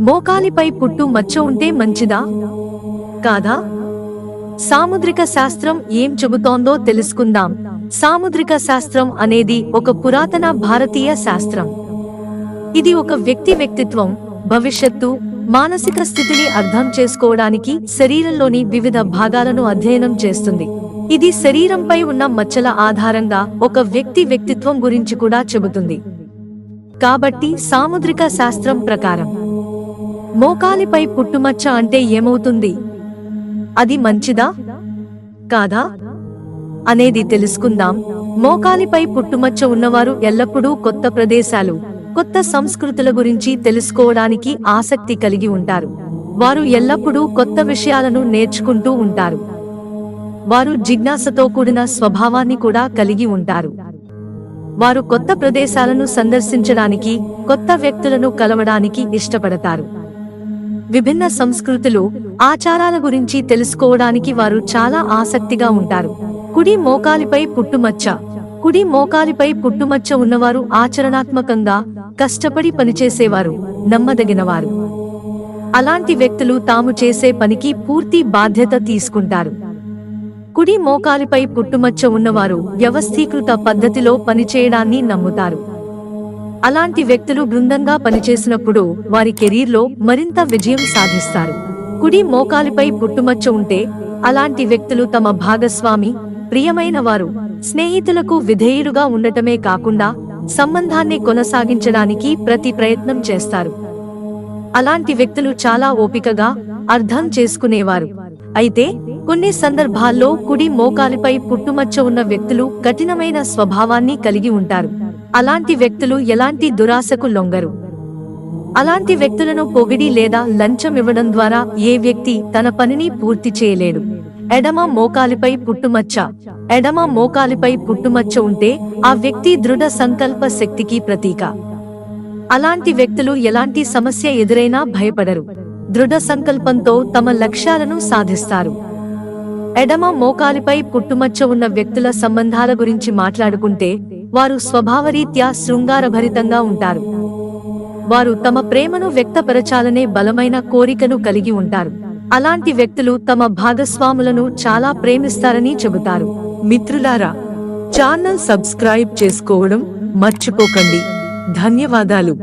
మోకాలిపై పుట్టు మచ్చ ఉంటే మంచిదా? కాదా? సాముద్రిక శాస్త్రం ఏం చెబుతోందో తెలుసుకుందాం. సాముద్రిక శాస్త్రం అనేది ఒక పురాతన భారతీయ శాస్త్రం. ఇది ఒక వ్యక్తి వ్యక్తిత్వం భవిష్యత్తు మానసిక స్థితిని అర్థం చేసుకోవడానికి శరీరంలోని వివిధ భాగాలను అధ్యయనం చేస్తుంది. ఇది శరీరంపై ఉన్న మచ్చల ఆధారంగా ఒక వ్యక్తి వ్యక్తిత్వం గురించి కూడా చెబుతుంది. కాబట్టి సాముద్రిక శాస్త్రం ప్రకారం మోకాలిపై పుట్టుమచ్చ అంటే ఏమవుతుంది? అది మంచిదా? కాదా? అనేది తెలుసుకుందాం. మోకాలిపై పుట్టుమచ్చ ఉన్నవారు ఎల్లప్పుడూ కొత్త ప్రదేశాలు కొత్త సంస్కృతుల గురించి తెలుసుకోవడానికి ఆసక్తి కలిగి ఉంటారు. వారు ఎల్లప్పుడూ కొత్త విషయాలను నేర్చుకుంటూ ఉంటారు. వారు జిజ్ఞాసతో కూడిన స్వభావాన్ని కూడా కలిగి ఉంటారు. వారు కొత్త ప్రదేశాలను సందర్శించడానికి కొత్త వ్యక్తులను కలవడానికి ఇష్టపడతారు. విభిన్న సంస్కృతులు ఆచారాల గురించి తెలుసుకోవడానికి వారు చాలా ఆసక్తిగా ఉంటారు. కుడి మోకాలిపై పుట్టుమచ్చ. కుడి మోకాలిపై పుట్టుమచ్చ ఉన్నవారు ఆచరణాత్మకంగా కష్టపడి పనిచేసేవారు నమ్మదగినవారు. అలాంటి వ్యక్తులు తాము చేసే పనికి పూర్తి బాధ్యత తీసుకుంటారు. కుడి మోకాలిపై పుట్టుమచ్చ ఉన్నవారు వ్యవస్థీకృత పద్ధతిలో పనిచేయడాన్ని నమ్ముతారు. అలాంటి వ్యక్తులు బృందంగా పనిచేసినప్పుడు వారి కెరీర్లో మరింత విజయం సాధిస్తారు. కుడి మోకాలిపై పుట్టుమచ్చ ఉంటే అలాంటి వ్యక్తులు తమ భాగస్వామి ప్రియమైన వారు స్నేహితులకు విధేయుడుగా ఉండటమే కాకుండా సంబంధాన్ని కొనసాగించడానికి ప్రతి ప్రయత్నం చేస్తారు. అలాంటి వ్యక్తులు చాలా ఓపికగా అర్థం చేసుకునేవారు. అయితే కొన్ని సందర్భాల్లో కుడి మోకాలిపై పుట్టుమచ్చ ఉన్న వ్యక్తులు కఠినమైన స్వభావాన్ని కలిగి ఉంటారు. అలాంటి వ్యక్తులు ఎలాంటి దురాశకు లొంగరు. అలాంటి వ్యక్తులను పొగిడి లేదా లంచం ఇవ్వడం ద్వారా ఏ వ్యక్తి తన పనిని పూర్తి చేయలేడు. ఎడమ మోకాలిపై పుట్టుమచ్చ. ఎడమ మోకాలిపై పుట్టుమచ్చ ఉంటే ఆ వ్యక్తి దృఢ సంకల్ప శక్తికి ప్రతీక. అలాంటి వ్యక్తులు ఎలాంటి సమస్య ఎదురైనా భయపడరు. దృఢ సంకల్పంతో తమ లక్ష్యాలను సాధిస్తారు. ఎడమ మోకాలిపై పుట్టుమచ్చ ఉన్న వ్యక్తుల సంబంధాల గురించి మాట్లాడుకుంటే వారు స్వభావరీత్యా శృంగారభరితంగా ఉంటారు. వారు తమ ప్రేమను వ్యక్తపరచాలనే బలమైన కోరికను కలిగి ఉంటారు. అలాంటి వ్యక్తులు తమ భాగస్వాములను చాలా ప్రేమిస్తారని చెబుతారు. మిత్రులారా ఛానల్ సబ్స్క్రైబ్ చేసుకోవడం మర్చిపోకండి. ధన్యవాదాలు.